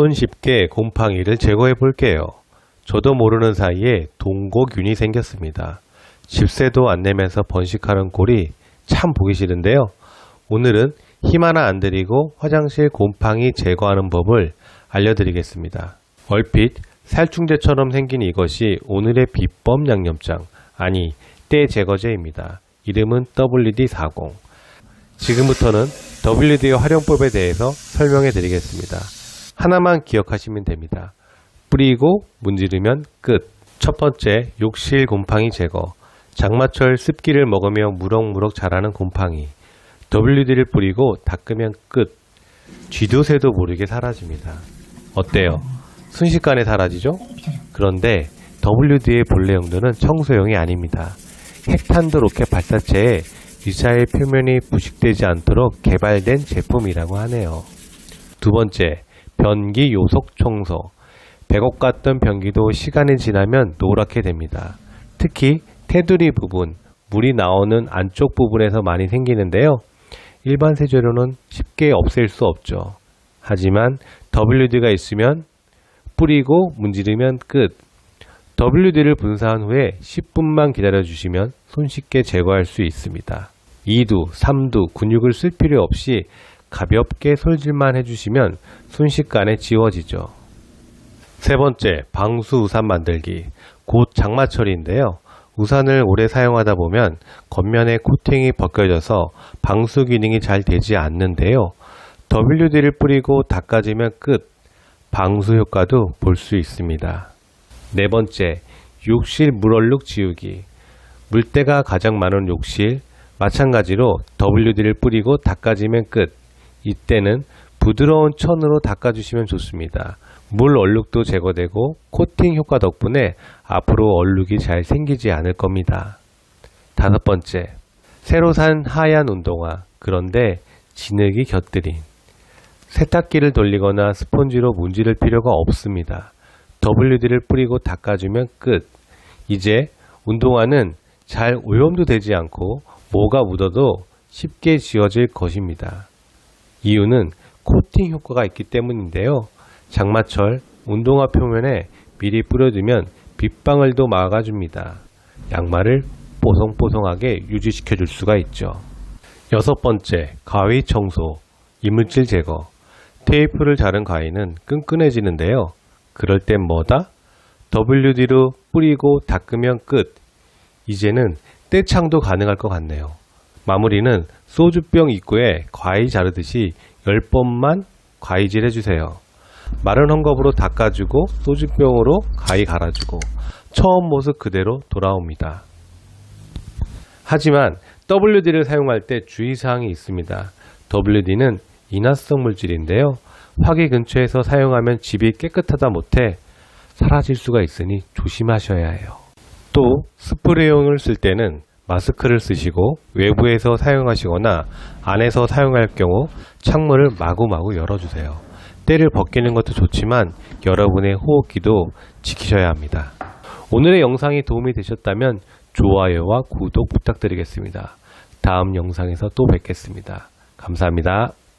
손쉽게 곰팡이를 제거해 볼게요. 저도 모르는 사이에 동고균이 생겼습니다. 집세도 안 내면서 번식하는 꼴이 참 보기 싫은데요. 오늘은 힘 하나 안 들이고 화장실 곰팡이 제거하는 법을 알려드리겠습니다. 얼핏 살충제처럼 생긴 이것이 오늘의 비법 양념장, 아니 때 제거제입니다. 이름은 WD-40. 지금부터는 WD의 활용법에 대해서 설명해 드리겠습니다. 하나만 기억하시면 됩니다. 뿌리고 문지르면 끝. 첫 번째, 욕실 곰팡이 제거. 장마철 습기를 먹으며 무럭무럭 자라는 곰팡이. WD를 뿌리고 닦으면 끝. 쥐도 새도 모르게 사라집니다. 어때요? 순식간에 사라지죠? 그런데 WD의 본래 용도는 청소용이 아닙니다. 핵탄두 로켓 발사체에 미사일 표면이 부식되지 않도록 개발된 제품이라고 하네요. 두 번째, 변기 요속 청소. 백옥 같던 변기도 시간이 지나면 노랗게 됩니다. 특히 테두리 부분, 물이 나오는 안쪽 부분에서 많이 생기는데요. 일반 세제로는 쉽게 없앨 수 없죠. 하지만 WD가 있으면 뿌리고 문지르면 끝. WD를 분사한 후에 10분만 기다려 주시면 손쉽게 제거할 수 있습니다. 2두, 3두 근육을 쓸 필요 없이 가볍게 솔질만 해주시면 순식간에 지워지죠. 세 번째, 방수 우산 만들기. 곧 장마철인데요. 우산을 오래 사용하다 보면 겉면의 코팅이 벗겨져서 방수 기능이 잘 되지 않는데요. WD를 뿌리고 닦아주면 끝. 방수 효과도 볼 수 있습니다. 네 번째, 욕실 물얼룩 지우기. 물때가 가장 많은 욕실, 마찬가지로 WD를 뿌리고 닦아주면 끝. 이때는 부드러운 천으로 닦아주시면 좋습니다. 물 얼룩도 제거되고 코팅 효과 덕분에 앞으로 얼룩이 잘 생기지 않을 겁니다. 다섯 번째, 새로 산 하얀 운동화. 그런데 진흙이 곁들인. 세탁기를 돌리거나 스펀지로 문지를 필요가 없습니다. WD를 뿌리고 닦아주면 끝. 이제 운동화는 잘 오염도 되지 않고 뭐가 묻어도 쉽게 지워질 것입니다. 이유는 코팅 효과가 있기 때문인데요. 장마철 운동화 표면에 미리 뿌려두면 빗방울도 막아줍니다. 양말을 뽀송뽀송하게 유지시켜 줄 수가 있죠. 여섯 번째, 가위 청소, 이물질 제거. 테이프를 자른 가위는 끈끈해지는데요. 그럴 땐 뭐다? WD로 뿌리고 닦으면 끝. 이제는 떼창도 가능할 것 같네요. 마무리는 소주병 입구에 과일 자르듯이 10번만 과위질 해주세요. 마른 헝겊으로 닦아주고 소주병으로 가위 갈아주고 처음 모습 그대로 돌아옵니다. 하지만 WD를 사용할 때 주의사항이 있습니다. WD는 인화성 물질인데요. 화기 근처에서 사용하면 집이 깨끗하다 못해 사라질 수가 있으니 조심하셔야 해요. 또 스프레이용을 쓸 때는 마스크를 쓰시고 외부에서 사용하시거나 안에서 사용할 경우 창문을 마구마구 열어주세요. 때를 벗기는 것도 좋지만 여러분의 호흡기도 지키셔야 합니다. 오늘의 영상이 도움이 되셨다면 좋아요와 구독 부탁드리겠습니다. 다음 영상에서 또 뵙겠습니다. 감사합니다.